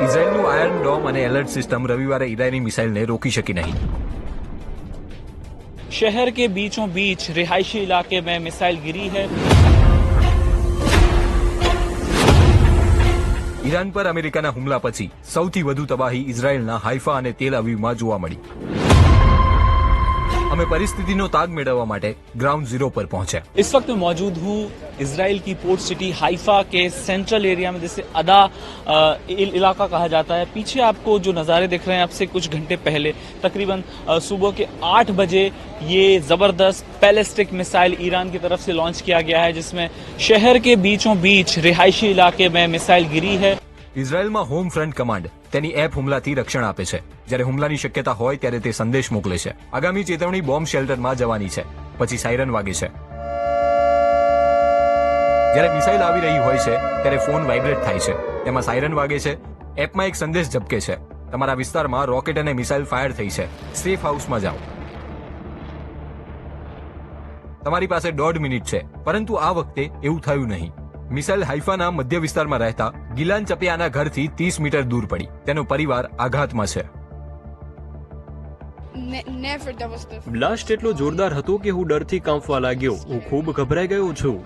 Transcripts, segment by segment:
ઇઝરાયેલનું iron dome અને alert system રવિવારે ઈરાની મિસાઇલને રોકી શકી નહીં शहर के बीचों बीच रिहायशी इलाके में मिसाइल गिरी है ઈરાન પર અમેરિકાના હુમલા પછી સૌથી વધુ તબાહી ઇઝરાયેલના હાઇફા અને તેલ અવીવમાં જોવા મળી અમે પરિસ્થિતિનો તાગ મેળવવા માટે ગ્રાઉન્ડ ઝીરો પર પહોંચ્યા इस वक्त मैं मौजूद हूँ इसराइल की पोर्ट सिटी हाइफा के सेंट्रल एरिया में जिसे अदा अ, इल- इलाका कहा जाता है पीछे आपको जो नज़ारे दिख रहे हैं अब से कुछ घंटे पहले तकरीबन अ, सुबह के आठ बजे ये ज़बरदस्त बैलिस्टिक मिसाइल ईरान की तरफ से लॉन्च किया गया है जिसमें शहर के बीचों बीच रिहायशी इलाके में मिसाइल गिरी है ઇઝરાયેલમાં હોમ ફ્રન્ટ કમાન્ડ, તેની એપ હુમલાથી રક્ષણ આપે છે. જ્યારે હુમલાની શક્યતા હોય ત્યારે તે સંદેશ મોકલે છે. આગામી ચેતવણી બોમ્બ શેલ્ટરમાં જવાની છે. પછી સાયરન વાગે છે. જ્યારે મિસાઇલ આવી રહી હોય છે, ત્યારે ફોન વાઇબ્રેટ થાય છે. તેમાં સાયરન વાગે છે. એપમાં એક સંદેશ ઝબકે છે. તમારા વિસ્તારમાં રોકેટ અને મિસાઇલ ફાયર થઈ છે. સેફ હાઉસમાં જાઓ. તમારી પાસે દોઢ મિનિટ છે. પરંતુ આ વખતે એવું થયું નહીં. મિસાઇલ હાઇફાના મધ્ય વિસ્તારમાં રહેતા ગિલાન ચપિયાના ઘરથી ત્રીસ મીટર દૂર પડી. તેનો પરિવાર આઘાતમાં છે. બ્લાસ્ટ એટલો જોરદાર હતો કે હું ડરથી કાંપવા લાગ્યો. હું ખૂબ ગભરાઈ ગયો છું.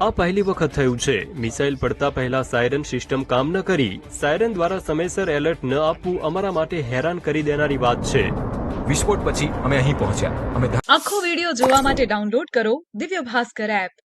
આ પહેલી વખત થયું છે. મિસાઇલ પડતા પહેલા સાયરન સિસ્ટમ કામ ન કરી. સાયરન દ્વારા સમયસર એલર્ટ ન આપવું અમારા માટે હેરાન કરી દેનારી વાત છે. વિસ્ફોટ પછી અમે અહીં પહોંચ્યા. અમે આખો વિડિયો જોવા માટે ડાઉનલોડ કરો દિવ્ય ભાસ્કર એપ.